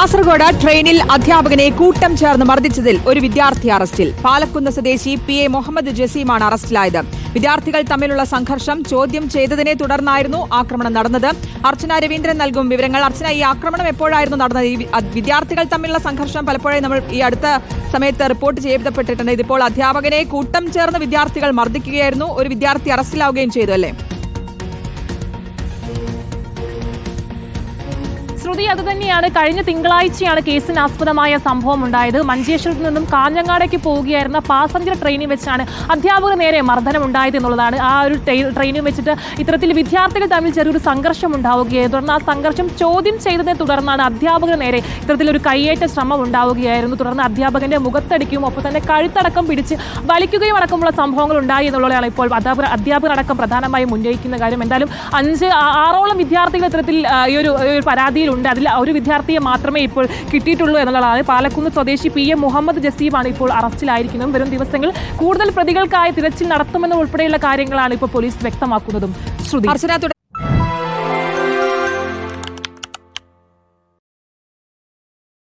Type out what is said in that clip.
കാസർഗോഡ് ട്രെയിനിൽ അധ്യാപകനെ കൂട്ടം ചേർന്ന് മർദ്ദിച്ചതിൽ ഒരു വിദ്യാർത്ഥി അറസ്റ്റിൽ. പാലക്കുന്ന് സ്വദേശി പി എ മുഹമ്മദ് ജസീമാണ് അറസ്റ്റിലായത്. വിദ്യാർത്ഥികൾ തമ്മിലുള്ള സംഘർഷം ചോദ്യം ചെയ്തതിനെ തുടർന്നായിരുന്നു ആക്രമണം നടന്നത്. അർച്ചന രവീന്ദ്രൻ നൽകും വിവരങ്ങൾ. അർച്ചന ഈ ആക്രമണം എപ്പോഴായിരുന്നു നടന്നത്? ഈ വിദ്യാർത്ഥികൾ തമ്മിലുള്ള സംഘർഷം പലപ്പോഴും നമ്മൾ ഈ അടുത്ത സമയത്ത് റിപ്പോർട്ട് ചെയ്യപ്പെട്ടിട്ടുണ്ട് ഇതിപ്പോൾ അധ്യാപകനെ കൂട്ടം ചേർന്ന് വിദ്യാർത്ഥികൾ മർദ്ദിക്കുകയായിരുന്നു. ഒരു വിദ്യാർത്ഥി അറസ്റ്റിലാവുകയും ചെയ്തു അല്ലേ? ശ്രുതി അത് തന്നെയാണ്. കഴിഞ്ഞ തിങ്കളാഴ്ചയാണ് കേസിന് ആസ്പദമായ സംഭവം ഉണ്ടായത് മഞ്ചേശ്വരത്ത് നിന്നും കാഞ്ഞങ്ങാടേക്ക് പോവുകയായിരുന്ന പാസഞ്ചർ ട്രെയിനിൽ വെച്ചാണ് അധ്യാപകർ നേരെ മർദ്ദനം ഉണ്ടായത് എന്നുള്ളതാണ്. ആ ഒരു ട്രെയി- ട്രെയിനിൽ വെച്ചിട്ട് ഇത്തരത്തിൽ വിദ്യാർത്ഥികൾ തമ്മിൽ ചെറിയൊരു സംഘർഷം ഉണ്ടാവുകയായിരുന്നു തുടർന്ന് ആ സംഘർഷം ചോദ്യം ചെയ്തതിനെ തുടർന്നാണ് അധ്യാപകർ നേരെ ഇത്തരത്തിലൊരു കയ്യേറ്റ ശ്രമം ഉണ്ടാവുകയായിരുന്നു തുടർന്ന് അധ്യാപകന്റെ മുഖത്തടിക്കും ഒപ്പം തന്നെ കഴുത്തടക്കം പിടിച്ച് വലിക്കുകയും അടക്കമുള്ള സംഭവങ്ങൾ ഉണ്ടായി എന്നുള്ളതാണ് ഇപ്പോൾ അധ്യാപകർ അടക്കം പ്രധാനമായും ഉന്നയിക്കുന്ന കാര്യം. എന്തായാലും അഞ്ച് ആറോളം വിദ്യാർത്ഥികൾ ഇത്തരത്തിൽ ഈ ഒരു ഈ പരാതിയിലുണ്ട് അതിൽ ഒരു വിദ്യാർത്ഥിയെ മാത്രമേ ഇപ്പോൾ കിട്ടിയിട്ടുള്ളൂ എന്നുള്ളതാണ്. പാലക്കുന്ന് സ്വദേശി പി എം മുഹമ്മദ് ജസീബാണ് ഇപ്പോൾ അറസ്റ്റിലായിരിക്കുന്നത്. വരും ദിവസങ്ങൾ കൂടുതൽ പ്രതികൾക്കായി തിരച്ചിൽ നടത്തുമെന്ന് ഉൾപ്പെടെയുള്ള കാര്യങ്ങളാണ് ഇപ്പോൾ പോലീസ് വ്യക്തമാക്കുന്നതും. ശ്രുതി.